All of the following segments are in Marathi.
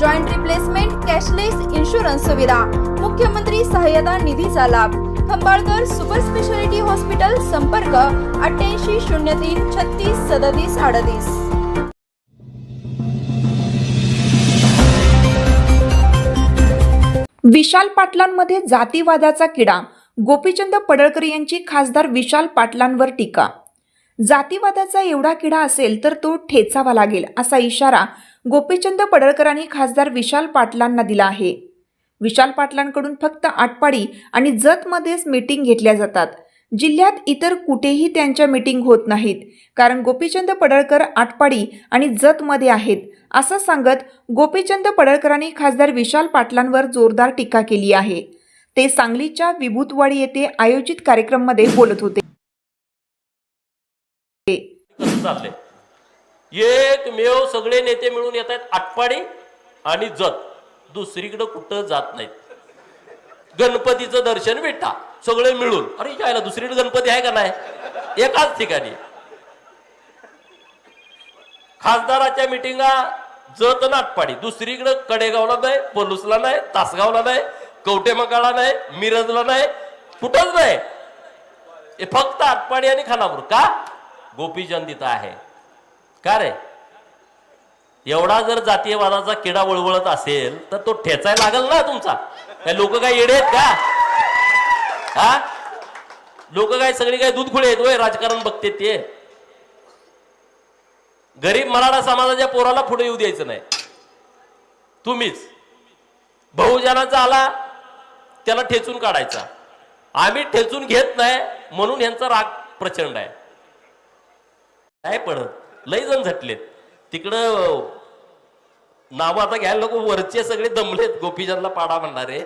joint replacement cashless insurance सुविधा मुख्यमंत्री सहाय्यता निधीचा लाभ. खंबाळकर सुपर स्पेशालिटी हॉस्पिटल संपर्क अठ्ठ्याऐंशी शून्य तीन छत्तीस सदतीस अडतीस. विशाल पाटलांमध्ये जातीवादाचा किडा. गोपीचंद पडळकर यांची खासदार विशाल पाटलांवर टीका. जातीवादाचा एवढा किडा असेल तर तो ठेचावा लागेल असा इशारा गोपीचंद पडळकरांनी खासदार विशाल पाटलांना दिला आहे. विशाल पाटलांकडून फक्त आटपाडी आणि जतमध्येच मीटिंग घेतल्या जातात. जिल्ह्यात इतर कुठेही त्यांच्या मीटिंग होत नाहीत कारण गोपीचंद पडळकर आटपाडी आणि जतमध्ये आहेत असं सांगत गोपीचंद पडळकरांनी खासदार विशाल पाटलांवर जोरदार टीका केली आहे. ते सांगलीच्या विभूतवाडी येथे आयोजित कार्यक्रममध्ये बोलत होते. चालले एकमेव सगळे नेते मिळून येत आहेत आटपाडी आणि जत. दुसरीकडं कुठं जात नाहीत. गणपतीचं दर्शन भेटा सगळे मिळून. अरे यायला दुसरीकडे गणपती आहे का नाही? एकाच ठिकाणी. खासदाराच्या मिटिंगा जत नाटपाडी दुसरीकडे कडेगावला नाही पलूसला नाही तासगावला नाही कवटेमकाळा नाही मिरजला नाही कुठंच नाही. फक्त आटपाडी आणि खानापूर. का? गोपीचंद इथं आहे. का रे? एवढा जर जातीयवादाचा किडा वळवळत असेल तर तो ठेचायला लागल ना तुमचा. काय लोक काय येडे आहेत का? हा? लोक काय सगळी काय दूध खुळे आहेत होय राजकारण बघते ते. गरीब मराठा समाजाच्या पोराला पुढे येऊ द्यायचं नाही. तुम्हीच. बहुजनाचा आला त्याला ठेचून काढायचा. आम्ही ठेचून घेत नाही म्हणून यांचा राग प्रचंड आहे. काय पडत. लय जण झटलेत. तिकडं नाव आता घ्यायला लोक वरचे सगळे दमलेत गोपीचंदला पाडा म्हणणारे.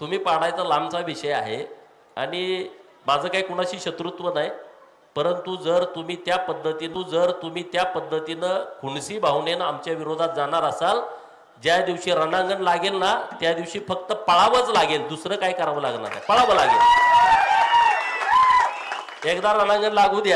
तुम्ही पाडायचा लांबचा विषय आहे. आणि माझं काही कुणाशी शत्रुत्व नाही. परंतु जर तुम्ही त्या पद्धतीनं जर तुम्ही त्या पद्धतीनं खुणसी भावनेनं आमच्या विरोधात जाणार असाल ज्या दिवशी रणांगण लागेल ना त्या दिवशी फक्त पळावंच लागेल. दुसरं काय करावं लागणार नाही. पळावं लागेल. एकदा रणांगण लागू द्या.